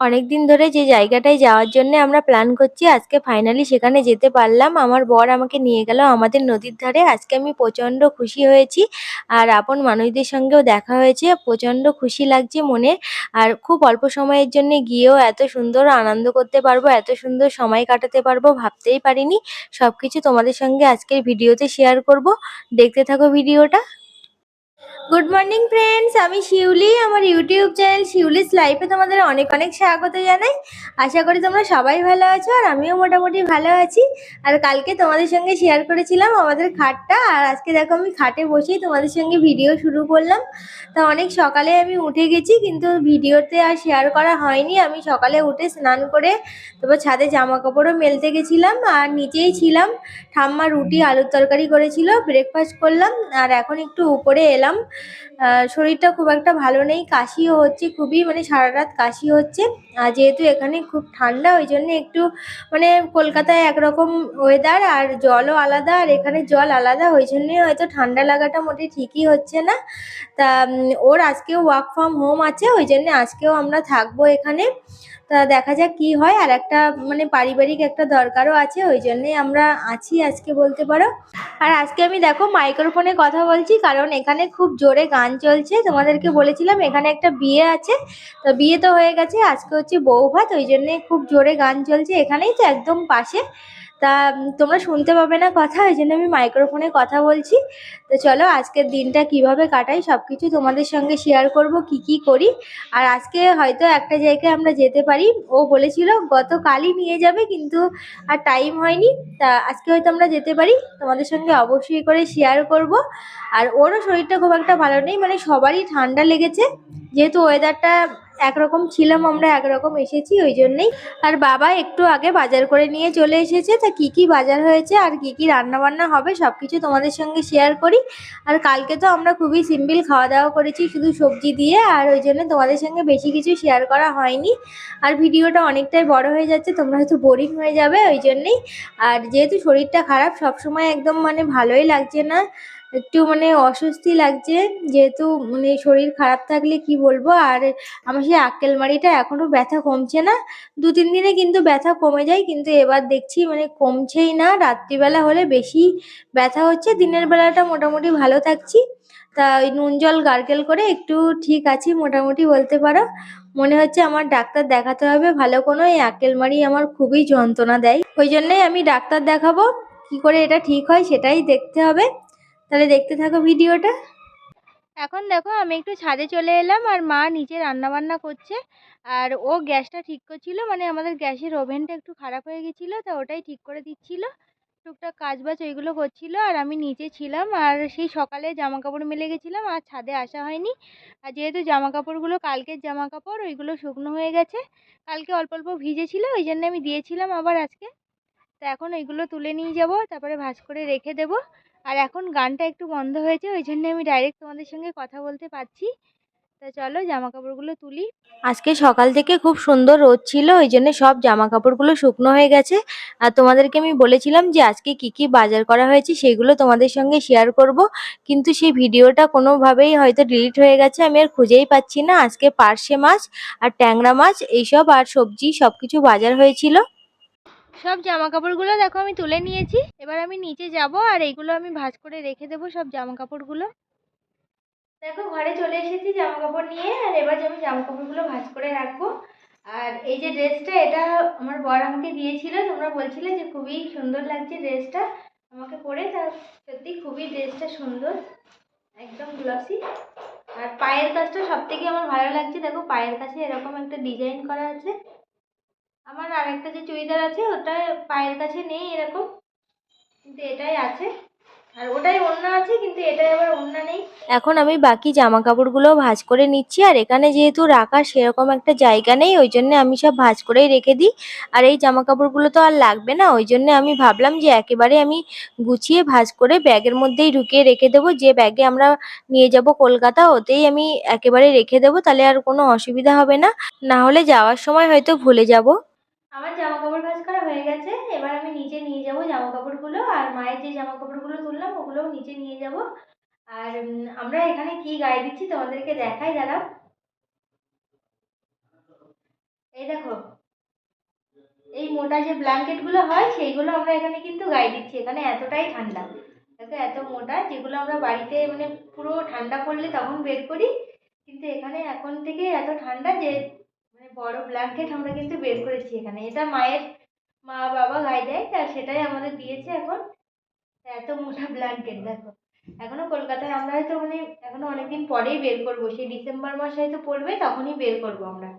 অনেক দিন ধরে যে জায়গাটায় যাওয়ার জন্য আমরা প্ল্যান করছি, আজকে ফাইনালি সেখানে যেতে পারলাম। আমার বর আমাকে নিয়ে গেল আমাদের নদীর ধারে। আজকে আমি প্রচণ্ড খুশি হয়েছি আর আপন মানুষদের সঙ্গেও দেখা হয়েছে। প্রচণ্ড খুশি লাগছে মনে আর খুব অল্প সময়ের জন্য গিয়েও এত সুন্দর আনন্দ করতে পারব, এত সুন্দর সময় কাটাতে পারব ভাবতেই পারিনি। সব কিছু তোমাদের সঙ্গে আজকের ভিডিওতে শেয়ার করব। দেখতে থাকো ভিডিওটা। গুড মর্নিং ফ্রেন্ডস আমি শিউলি, আমার ইউটিউব চ্যানেল শিউলিস লাইফে তোমাদের অনেক অনেক স্বাগত জানাই। আশা করি তোমরা সবাই ভালো আছো আর আমিও মোটামুটি ভালো আছি। আর কালকে তোমাদের সঙ্গে শেয়ার করেছিলাম আমাদের খাটটা। আর আজকে দেখো আমি খাটে বসেই তোমাদের সঙ্গে ভিডিও শুরু করলাম। তা অনেক সকালে আমি উঠে গেছি, কিন্তু ভিডিওতে আর শেয়ার করা হয়নি। আমি সকালে উঠে স্নান করে তারপর ছাদে জামা কাপড়ও মেলতে গেছিলাম। আর নিচেই ছিলাম। ঠাম্মা রুটি, আলুর তরকারি করেছিল ব্রেকফাস্ট করলাম। আর এখন একটু উপরে এলাম। 嗯。শরীরটা খুব একটা ভালো নেই, কাশিও হচ্ছে খুবই মানে সারা রাত কাশি হচ্ছে। আর যেহেতু এখানে খুব ঠান্ডা, ওই জন্য একটু মানে কলকাতায় একরকম ওয়েদার আর জলও আলাদা, আর এখানে জল আলাদা, ওই জন্যই হয়তো ঠান্ডা লাগাটা মোটে ঠিকই হচ্ছে না। তা ওর আজকেও ওয়ার্ক ফ্রম হোম আছে, ওই জন্য আজকেও আমরা থাকব এখানে। তা দেখা যাক কি হয়, আর একটা মানে পারিবারিক একটা দরকারও আছে, ওই জন্যই আমরা আছি আজকে বলতে পারো। আর আজকে আমি দেখো মাইক্রোফোনে কথা বলছি, কারণ এখানে খুব জোরে গান চলছে, তোমাদেরকে বলেছিলাম এখানে একটা বিয়ে আছে। তো বিয়ে তো হয়ে গেছে, আজকে হচ্ছে বউ ভাত ওই জন্যে খুব জোরে গান চলছে, এখানেই তো একদম পাশে। তা তোমরা শুনতে পাবে না কথা, ওই জন্য আমি মাইক্রোফোনে কথা বলছি। তো চলো, আজকের দিনটা কীভাবে কাটাই সব কিছু তোমাদের সঙ্গে শেয়ার করব, কি কি করি। আর আজকে হয়তো একটা জায়গায় আমরা যেতে পারি। ও বলেছিল, গতকালই নিয়ে যাবে, কিন্তু আর টাইম হয়নি। তা, আজকে হয়তো আমরা যেতে পারি। তোমাদের সঙ্গে অবশ্যই করে শেয়ার করব। আর ওরও শরীরটা খুব একটা ভালো নেই মানে সবারই ঠান্ডা লেগেছে। যেহেতু ওয়েদারটা একরকম ছিলাম, আমরা একরকম এসেছি, ওই জন্যেই। আর বাবা একটু আগে বাজার করে নিয়ে চলে এসেছে, তা কি কি বাজার হয়েছে আর কি কি রান্না বান্না হবে সব কিছু তোমাদের সঙ্গে শেয়ার করি। আর কালকে তো আমরা খুবই সিম্পল খাওয়া দাওয়া করেছি, শুধু সবজি দিয়ে, আর ওই জন্য তোমাদের সঙ্গে বেশি কিছু শেয়ার করা হয়নি। আর ভিডিওটা অনেকটাই বড় হয়ে যাচ্ছে, তোমরা হয়তো বোরিং হয়ে যাবে, ওই জন্যেই। আর যেহেতু শরীরটা খারাপ সব সময় একদম মানে ভালোই লাগছে না। একটু মানে অস্বস্তি লাগছে, যেহেতু মানে শরীর খারাপ থাকলে কি বলব? আর আমার সেই আক্কেল মাড়িটা এখনও ব্যথা কমছে না। দু তিন দিনে কিন্তু ব্যথা কমে যায়, কিন্তু এবার দেখছি মানে কমছেই না। রাত্রিবেলা হলে বেশি ব্যথা হচ্ছে, দিনের বেলাটা মোটামুটি ভালো থাকছি। তা ওই নুন জল গার্গেল করে একটু ঠিক আছি মোটামুটি বলতে পারো। মনে হচ্ছে আমার ডাক্তার দেখাতে হবে, ভালো কোনো এই আক্কেল মারি আমার খুবই যন্ত্রণা দেয়। ওই জন্যই আমি ডাক্তার দেখাবো, কি করে এটা ঠিক হয় সেটাই দেখতে হবে। তাহলে দেখতে থাকো ভিডিওটা। এখন দেখো আমি একটু ছাদে চলে এলাম আর মা নিচে রান্না বান্না করছে। আর ও গ্যাসটা ঠিক করছিল মানে আমাদের গ্যাসের ওভেনটা একটু খারাপ হয়ে গেছিল, তা ওটাই ঠিক করে দিচ্ছিল। টুকটাক কাজ বাজ ওইগুলো করছিল আর আমি নিচে ছিলাম আর সেই সকালে জামা কাপড় মেলে গেছিলাম আর ছাদে আসা হয়নি। আর যেহেতু জামা কাপড়গুলো কালকের জামা কাপড় ওইগুলো শুকনো হয়ে গেছে, কালকে অল্প অল্প ভিজেছিল, ওই জন্য আমি দিয়েছিলাম আবার আজকে। তা এখন ওইগুলো তুলে নিয়ে যাব, তারপরে ভাঁজ করে রেখে দেব। আর এখন গানটা একটু বন্ধ হয়েছে ওই জন্য আমি ডাইরেক্ট তোমাদের সঙ্গে কথা বলতে পারছি। তা চলো জামা কাপড়গুলো তুলি। আজকে সকাল থেকে খুব সুন্দর রোদ ছিল ওই জন্য সব জামা কাপড়গুলো শুকনো হয়ে গেছে। আর তোমাদেরকে আমি বলেছিলাম যে আজকে কি কি বাজার করা হয়েছে সেগুলো তোমাদের সঙ্গে শেয়ার করব। কিন্তু সেই ভিডিওটা কোনোভাবেই হয়তো ডিলিট হয়ে গেছে, আমি আর খুঁজেই পাচ্ছি না। আজকে পার্শে মাছ আর ট্যাংরা মাছ, এইসব আর সবজি সব কিছু বাজার হয়েছিল। সব জামা কাপড়গুলো দেখো আমি তুলে নিয়েছি। এবার আমি নিচে যাব আর এইগুলো আমি ভাজ করে রেখে দেবো সব জামা কাপড়গুলো দেখো ঘরে চলে এসেছি জামা কাপড় নিয়ে আর এবার আমি জামা কাপড়গুলো ভাজ করে রাখব। আর এই যে ড্রেসটা, এটা আমার বর আমাকে দিয়েছিল। তোমরা বলছিলে যে খুবই সুন্দর লাগছে ড্রেসটা। আমাকে পরে তা সত্যি খুবই ড্রেসটা সুন্দর, একদম গ্লসি আর পায়ের কাজটা সব থেকে আমার ভালো লাগছে। দেখো পায়ের কাছে এরকম একটা ডিজাইন করা আছে। আমার আরেকটা যে চুড়িদার আছে, ওটা পায়ের কাছে নেই এরকম, কিন্তু এটাই আছে। আর ওটাই ওড়না আছে, কিন্তু এটাই আবার ওড়না নেই। এখন আমি বাকি জামা কাপড়গুলো ভাঁজ করে নিচ্ছি, আর এখানে যেহেতু রাখার সেরকম একটা জায়গা নেই, ওই জন্য আমি সব ভাঁজ করেই রেখে দিই। আর এই জামা কাপড়গুলো তো আর লাগবে না, ওই জন্য আমি ভাবলাম যে একেবারে আমি গুছিয়ে ভাঁজ করে ব্যাগের মধ্যেই ঢুকিয়ে রেখে দেবো। যে ব্যাগে আমরা নিয়ে যাব কলকাতা, ওতেই আমি একেবারে রেখে দেবো, তাহলে আর কোনো অসুবিধা হবে না। না হলে যাওয়ার সময় হয়তো ভুলে যাব। আমার জামা কাপড় ভাঁজ করা হয়ে গেছে। এবার আমি নিচে নিয়ে যাব জামা কাপড়গুলো আর মায়ের যে জামা কাপড়গুলো তুললাম, ওগুলোও নিচে নিয়ে যাব। আর আমরা এখানে কি গায়ে দিচ্ছি তোমাদেরকে দেখাই, দাঁড়াও। এই দেখো, এই মোটা যে ব্ল্যাঙ্কেটগুলো হয়, সেইগুলো আমরা এখানে কিন্তু গায়ে দিচ্ছি। এখানে এতটাই ঠান্ডা। দেখো, এত মোটা, যেগুলো আমরা বাড়িতে মানে পুরো ঠান্ডা পড়লে তখন বের করি। কিন্তু এখানে এখন থেকে এত ঠান্ডা যে বড় ব্ল্যাঙ্কেট আমরা কিন্তু বের করেছি এখানে। এটা মায়ের মা বাবা গায়ে দেয়, তা সেটাই আমাদের দিয়েছে এখন। এত মোটা ব্ল্যাঙ্কেট দেখো। এখনও কলকাতায় আমরা হয়তো মানে এখনও অনেকদিন পরেই বের করব। সেই ডিসেম্বর মাস হয়তো পড়বে, তখনই বের করব আমরা।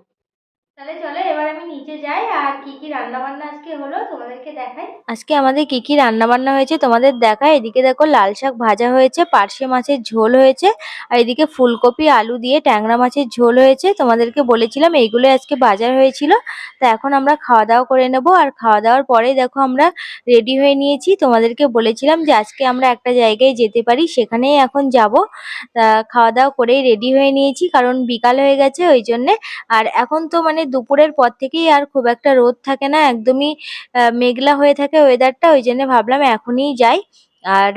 তাহলে চলো, এবার আমি নিচে যাই, আর কি কি রান্না বান্না আজকে হলো তোমাদেরকে দেখাই। আজকে আমাদের কি কি রান্না বান্না হয়েছে তোমাদের দেখাই। এদিকে দেখো, লাল শাক ভাজা হয়েছে, পার্শে মাছের ঝোল হয়েছে, আর এদিকে ফুলকপি, আলু দিয়ে ট্যাংরা মাছের ঝোল হয়েছে। তোমাদেরকে বলেছিলাম এইগুলোই আজকে বাজার হয়েছিল, তা এখন আমরা খাওয়া দাওয়া করে নেব। আর খাওয়া দাওয়ার পরেই দেখো, আমরা রেডি হয়ে নিয়েছি। তোমাদেরকে বলেছিলাম যে আজকে আমরা একটা জায়গায় যেতে পারি, সেখানেই এখন যাব। তা খাওয়া দাওয়া করেই রেডি হয়ে নিয়েছি, কারণ বিকাল হয়ে গেছে ওই জন্যে। আর এখন তো মানে দুপুরের পর থেকেই আর খুব একটা রোদ থাকে না, একদমই মেঘলা হয়ে থাকে ওয়েদারটা ওই জন্য ভাবলাম এখনই যাই। আর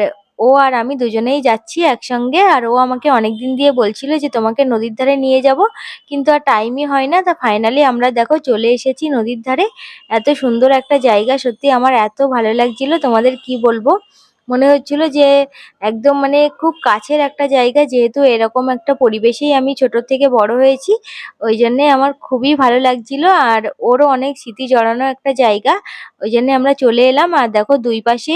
ও আর আমি দুজনেই যাচ্ছি একসঙ্গে, আর ও আমাকে অনেক দিন দিয়ে বলছিল যে তোমাকে নদীর ধারে নিয়ে যাব, কিন্তু আর টাইমই হয় না। তা ফাইনালি আমরা দেখো চলে এসেছি নদীর ধারে। এত সুন্দর একটা জায়গা, সত্যি আমার এত ভালো লাগছিল। তোমাদের কি বলব? মনে হচ্ছিল যে একদম মানে খুব কাছের একটা জায়গা, যেহেতু এরকম একটা পরিবেশেই আমি ছোট থেকে বড় হয়েছি, ওই জন্যে আমার খুবই ভালো লাগছিল। আর ওরও অনেক স্মৃতি জড়ানো একটা জায়গা, ওই জন্যে আমরা চলে এলাম। আর দেখো দুই পাশে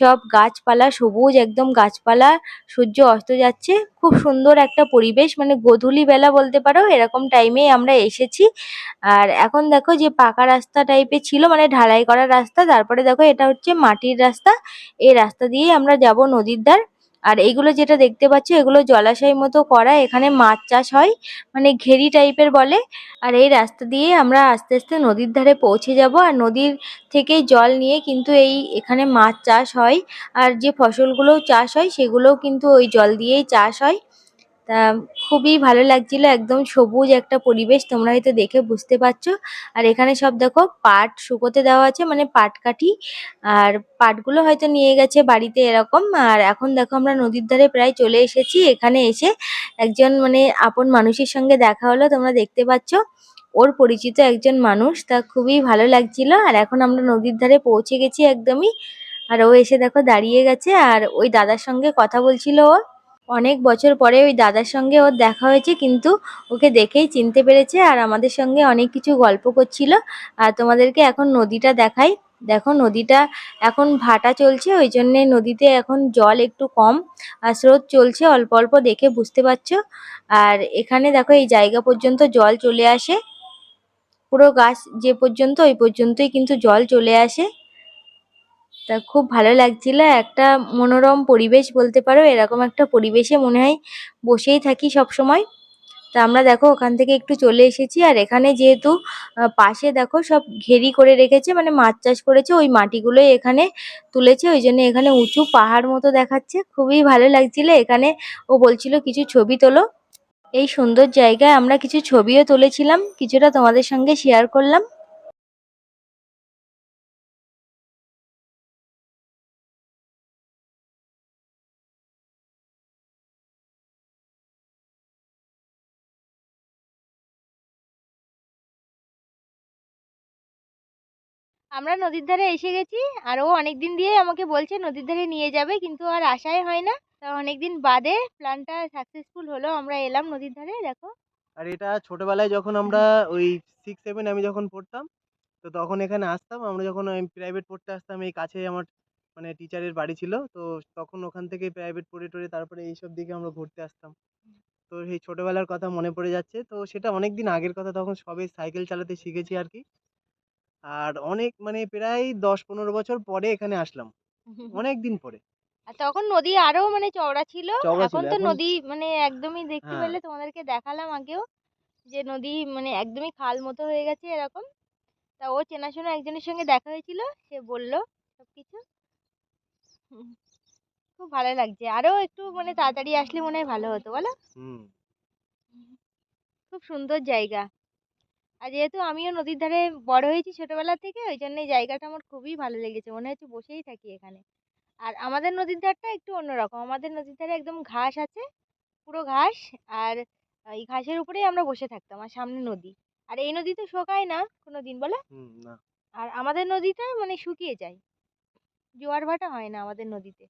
সব গাছপালা সবুজ, একদম গাছপালা, সূর্য অস্ত যাচ্ছে। খুব সুন্দর একটা পরিবেশ মানে গোধূলি বেলা বলতে পারো, এরকম টাইমেই আমরা এসেছি। আর এখন দেখো যে পাকা রাস্তা টাইপের ছিল মানে ঢালাই করা রাস্তা, তারপরে দেখো এটা হচ্ছে মাটির রাস্তা। এই রাস্তা দিয়েই আমরা যাব নদীর ধার। আর এগুলো যেটা দেখতে পাচ্ছ, এগুলো জলাশয় মতো করা, এখানে মাছ চাষ হয় মানে ঘেরি টাইপের বলে। আর এই রাস্তা দিয়ে আমরা আস্তে আস্তে নদীর ধারে পৌঁছে যাব। আর নদীর থেকে জল নিয়ে কিন্তু এই এখানে মাছ চাষ হয়। আর যে ফসলগুলোও চাষ হয়, সেগুলোও কিন্তু ওই জল দিয়েই চাষ হয়। খুবই ভালো লাগছিল, একদম সবুজ একটা পরিবেশ তোমরা হয়তো দেখে বুঝতে পারছ। আর এখানে সব দেখো, পাট শুকোতে দেওয়া আছে মানে পাট কাঠি। আর পাটগুলো হয়তো নিয়ে গেছে বাড়িতে এরকম। আর এখন দেখো আমরা নদীর ধারে প্রায় চলে এসেছি। এখানে এসে একজন মানে আপন মানুষের সঙ্গে দেখা হলো, তোমরা দেখতে পাচ্ছ। ওর পরিচিত একজন মানুষ, তা খুবই ভালো লাগছিল। আর এখন আমরা নদীর ধারে পৌঁছে গেছি একদমই। আর ও এসে দেখো দাঁড়িয়ে গেছে, আর ওই দাদার সঙ্গে কথা বলছিল ও। অনেক বছর পরে ওই দাদার সঙ্গে ওর দেখা হয়েছে, কিন্তু ওকে দেখেই চিনতে পেরেছে আর আমাদের সঙ্গে অনেক কিছু গল্প করছিল। আর তোমাদেরকে এখন নদীটা দেখাই। দেখো নদীটা এখন ভাটা চলছে, ওই জন্যে নদীতে এখন জল একটু কম আর স্রোত চলছে, অল্প অল্প দেখে বুঝতে পারছ। আর এখানে দেখো এই জায়গা পর্যন্ত জল চলে আসে। পুরো গাছ যে পর্যন্ত, ওই পর্যন্তই কিন্তু জল চলে আসে। তা খুব ভালো লাগছিল। একটা মনোরম পরিবেশ বলতে পারো, এরকম একটা পরিবেশে মনে হয় বসেই থাকি সব সময় তা আমরা দেখো ওখান থেকে একটু চলে এসেছি আর এখানে যেহেতু পাশে দেখো সব ঘেরি করে রেখেছে মানে মাছ চাষ করেছে, ওই মাটিগুলোই এখানে তুলেছে, ওই জন্য এখানে উঁচু পাহাড় মতো দেখাচ্ছে। খুবই ভালো লাগছিল, এখানে ও বলছিল কিছু ছবি তোলো। এই সুন্দর জায়গায় আমরা কিছু ছবিও তুলেছিলাম, কিছুটা তোমাদের সঙ্গে শেয়ার করলাম। আমরা নদীর ধারে এসে গেছি। আর ও অনেকদিন দিয়ে আমাকে বলছে নদীর ধারে নিয়ে যাবে, কিন্তু আর আশাই হয় না। তা অনেকদিন বাদে প্ল্যানটা সাকসেসফুল হলো, আমরা এলাম নদীর ধারে, দেখো। আর এটা ছোটবেলায় যখন আমরা ওই সিক্স সেভেন আমি যখন পড়তাম, তো তখন এখানে আসতাম, আমরা যখন প্রাইভেট পড়তে আসতাম, এই কাছে আমার মানে টিচারের বাড়ি ছিল, তো তখন ওখান থেকে প্রাইভেট পড়ে টড়ে তারপরে এইসব দিকে আমরা ঘুরতে আসতাম। তো সেই ছোটবেলার কথা মনে পড়ে যাচ্ছে, তো সেটা অনেক দিন আগের কথা, তখন সবে সাইকেল চালাতে শিখেছি আর কি। আর অনেক মানে প্রায় দশ পনেরো বছর পরে এখানে আসলাম। অনেক দিন পরে। আর তখন নদী আরও মানে চওড়া ছিল। এখন তো নদী মানে একদমই দেখতে হ্যাঁ। পেলে তোমাদেরকে দেখালাম আগেও যে নদী মানে একদমই খাল মতো হয়ে গেছে এরকম। তা ও চেনাশোনা একজনের সঙ্গে দেখা হয়েছিল। সে বলল সবকিছু। খুব ভালো লাগছে। আরও একটু মানে তাড়াতাড়ি আসলে মনে হয় ভালো হতো বলো। হুম। খুব সুন্দর জায়গা। আর যেহেতু আমিও নদীর ধারে বড় হয়েছি ছোটবেলা থেকে ওই জন্য এই জায়গাটা আমার খুবই ভালো লেগেছে। মনে হচ্ছে বসেই থাকি এখানে। আর আমাদের নদীর ধারটা একটু অন্যরকম। আমাদের নদীর ধারে একদম ঘাস আছে পুরো ঘাস আর এই ঘাসের উপরেই আমরা বসে থাকতাম আর সামনে নদী। আর এই নদী তো শোকায় না কোনো দিন বলো আর আমাদের নদীটা মানে শুকিয়ে যায়। জোয়ার ভাটা হয় না আমাদের নদীতে।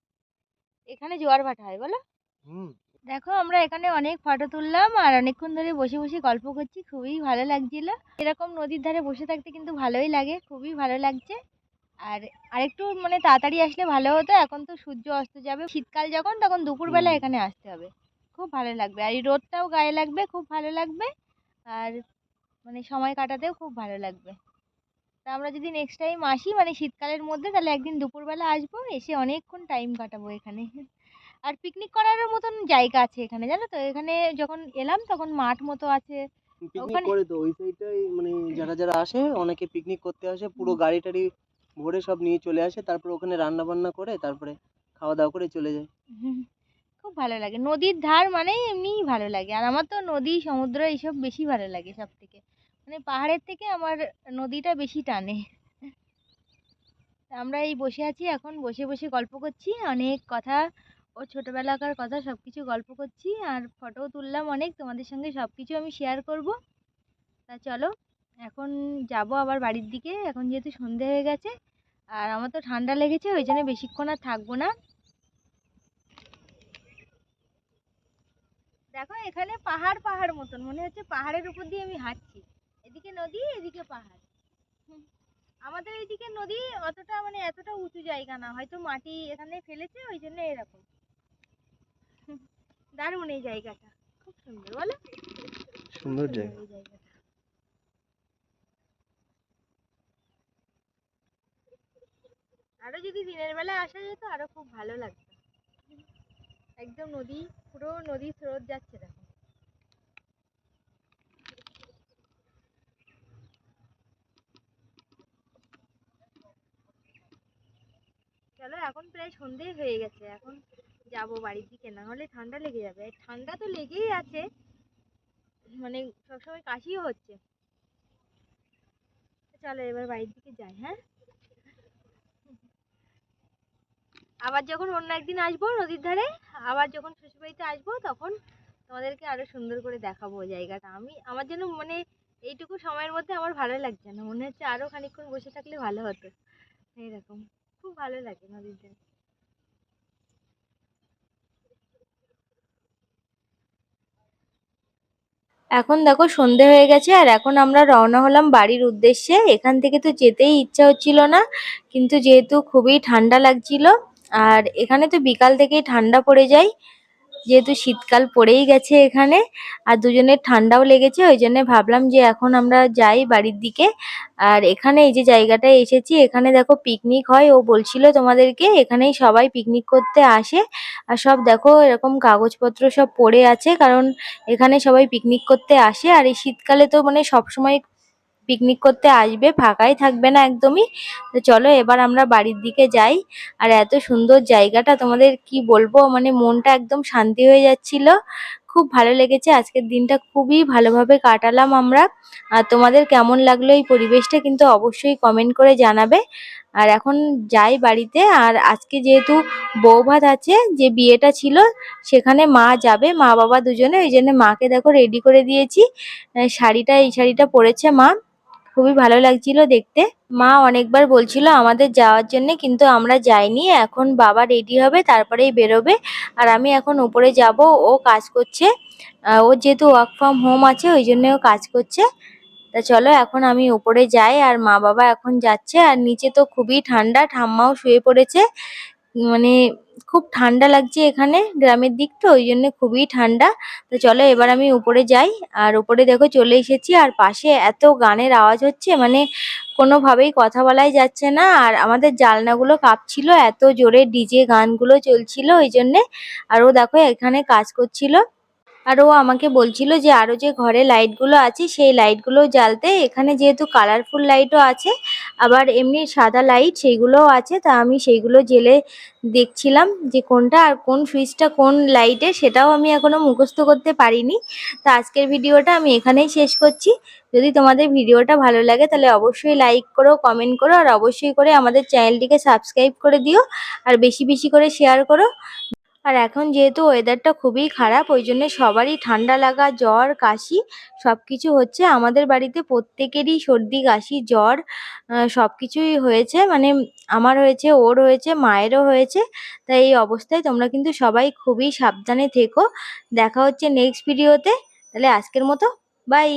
এখানে জোয়ার ভাটা হয় বলো? হুম। দেখো আমরা এখানে অনেক ফটো তুললাম আর অনেকক্ষণ ধরে বসে বসে গল্প করছি। খুবই ভালো লাগছিল। এরকম নদীর ধারে বসে থাকতে কিন্তু ভালোই লাগে খুবই ভালো লাগছে। আর আরেকটু মানে তাড়াতাড়ি আসলে ভালো হতো এখন তো সূর্য অস্ত যাবে। শীতকাল যখন তখন দুপুরবেলা। এখানে আসতে হবে। খুব ভালো লাগবে। আর এই রোদটাও গায়ে লাগবে খুব ভালো লাগবে। আর মানে সময় কাটাতেও খুব ভালো লাগবে। তা আমরা যদি নেক্সট টাইম আসি মানে শীতকালের মধ্যে তাহলে একদিন দুপুরবেলা আসব এসে অনেকক্ষণ টাইম কাটাবো এখানে। আর পিকনিক করারও মতন জায়গা আছে এখানে জানো তো? এখানে যখন এলাম তখন মাঠ মতো আছে। পিকনিক করে তো ওই সাইডটাই মানে যারা যারা আসে অনেকে পিকনিক করতে আসে পুরো গাড়ি টাড়ি ভরে সব নিয়ে চলে আসে তারপর ওখানে রান্না বান্না করে তারপরে খাওয়া দাওয়া করে চলে যায়। খুব ভালো লাগে। নদীর ধার মানেই এমনিই ভালো লাগে আর আমার তো নদী সমুদ্র এইসব বেশি ভালো লাগে সব থেকে মানে পাহাড়ের থেকে আমার নদীটা বেশি টানে। আমরা এই বসে আছি এখন বসে বসে গল্প করছি অনেক কথা ও ছোটোবেলাকার কথা সব কিছু গল্প করছি আর ফটোও তুললাম অনেক, তোমাদের সঙ্গে সব কিছু আমি শেয়ার করব। তা চলো, এখন যাব আবার বাড়ির দিকে, এখন যেহেতু সন্ধে হয়ে গেছে আর আমার তো ঠান্ডা লেগেছে, ওই জন্য বেশিক্ষণ আর থাকব না। দেখো এখানে পাহাড় পাহাড় মতন, মনে হচ্ছে পাহাড়ের উপর দিয়ে আমি হাঁটছি। এদিকে নদী, এদিকে পাহাড়। আমাদের এইদিকে নদী অতটা মানে এতটা উঁচু জায়গা না, হয়তো মাটি এখানে ফেলেছে, ওই জন্য এরকম। দারুণ এই জায়গাটা। খুব সুন্দর বলো? সুন্দর জায়গা। আরও যদি দিনের বেলা আসা যেত আরও খুব ভালো লাগতো। একদম নদী পুরো নদীর স্রোত যাচ্ছে দেখো। চলো এখন প্রায় সন্ধে হয়ে গেছে। এখন যাব বাড়ির দিকে, না হলে ঠান্ডা লেগে যাবে। ঠান্ডা তো লেগেই আছে। মানে সবসময় কাশিও হচ্ছে। চলো এবার বাড়ির দিকে যাই হ্যাঁ? আবার যখন অন্য একদিন আসব নদীর ধারে, আবার যখন শ্বশুরবাড়িতে আসব, তখন তোমাদেরকে আরও সুন্দর করে দেখাবো জায়গাটা। আমি, আমার যেন মানে এইটুকু সময়ের মধ্যে আমার ভালো লাগছে না। মনে হচ্ছে আরও খানিকক্ষণ বসে থাকলে ভালো হতো। এইরকম। খুব ভালো লাগে নদীর ধারে। এখন দেখো সন্ধে হয়ে গেছে আর এখন আমরা রওনা হলাম বাড়ির উদ্দেশ্যে। এখান থেকে তো যেতেই ইচ্ছা হচ্ছিল না, কিন্তু যেহেতু খুবই ঠান্ডা লাগছিল, আর এখানে তো বিকাল থেকেই ঠান্ডা পড়ে যায় যেহেতু শীতকাল পড়েই গেছে এখানে, আর দুজনের ঠান্ডাও লেগেছে, ওই জন্য ভাবলাম যে এখন আমরা যাই বাড়ির দিকে। আর এখানে এই যে জায়গাটায় এসেছি, এখানে দেখো পিকনিক হয়। ও বলছিল তোমাদেরকে, এখানেই সবাই পিকনিক করতে আসে। আর সব দেখো, এরকম কাগজপত্র সব পড়ে আছে, কারণ এখানে সবাই পিকনিক করতে আসে। আর এই শীতকালে তো মানে সবসময় পিকনিক করতে আসবে, ফাঁকাই থাকবে না একদমই। তো চলো এবার আমরা বাড়ির দিকে যাই। আর এত সুন্দর জায়গাটা, তোমাদের কি বলব? মানে মনটা একদম শান্তি হয়ে যাচ্ছিল। খুব ভালো লেগেছে। আজকের দিনটা খুবই ভালোভাবে কাটালাম আমরা। আর তোমাদের কেমন লাগল এই পরিবেশটা কিন্তু অবশ্যই কমেন্ট করে জানাবে। আর এখন যাই বাড়িতে। আর আজকে যেহেতু বৌভাত আছে, যে বিয়েটা ছিল, সেখানে মা যাবে মা বাবা দুজনে। ওই জন্য মাকে দেখো রেডি করে দিয়েছি। শাড়িটা, এই শাড়িটা পরেছে মা। খুবই ভালো লাগছিল দেখতে। মা অনেকবার বলছিল আমাদের যাওয়ার জন্য, কিন্তু আমরা যাইনি। এখন বাবা রেডি হবে, তারপরেই বেরোবে। আর আমি এখন উপরে যাব, ও কাজ করছে। ও যেহেতু ওয়ার্ক ফ্রম হোম আছে, ওই জন্য ও কাজ করছে। তা চলো, এখন আমি উপরে যাই, আর মা বাবা এখন যাচ্ছে। আর নিচে তো খুবই ঠান্ডা, ঠাম্মাও শুয়ে পড়েছে। মানে খুব ঠান্ডা লাগছে এখানে গ্রামের দিক তো, ওই জন্য খুবই ঠান্ডা। তো চলো এবার আমি উপরে যাই। আর উপরে দেখো চলে এসেছি, আর পাশে এত গানের আওয়াজ হচ্ছে মানে কোনোভাবেই কথা বলাই যাচ্ছে না। আর আমাদের জালনাগুলো কাঁপছিল, এত জোরে ডিজে গানগুলো চলছিল ওই জন্যে। আর ও দেখো এখানে কাজ করছিল। আর ও আমাকে বলছিল যে আরও যে ঘরে লাইটগুলো আছে, সেই লাইটগুলো জ্বালতে। এখানে যেহেতু কালারফুল লাইটও আছে, আবার এমনি সাদা লাইট সেইগুলোও আছে, তা আমি সেইগুলো জেলে দেখছিলাম যে কোনটা আর কোন সুইচটা কোন লাইটে সেটাও আমি এখনও মুখস্থ করতে পারিনি। তা আজকের ভিডিওটা আমি এখানেই শেষ করছি। যদি তোমাদের ভিডিওটা ভালো লাগে, তাহলে অবশ্যই লাইক করো কমেন্ট করো, আর অবশ্যই করে আমাদের চ্যানেলটিকে সাবস্ক্রাইব করে দিও, আর বেশি বেশি করে শেয়ার করো। আর এখন যেহেতু ওয়েদারটা খুবই খারাপ ওই জন্য সবারই ঠান্ডা লাগা, জ্বর, কাশি সব কিছু হচ্ছে আমাদের বাড়িতে প্রত্যেকেরই সর্দি, কাশি, জ্বর সব কিছুই হয়েছে। মানে আমার হয়েছে, ওর হয়েছে, মায়েরও হয়েছে। তাই এই অবস্থায় তোমরা কিন্তু সবাই খুবই সাবধানে থেকো। দেখা হচ্ছে নেক্সট ভিডিওতে তাহলে আজকের মতো বাই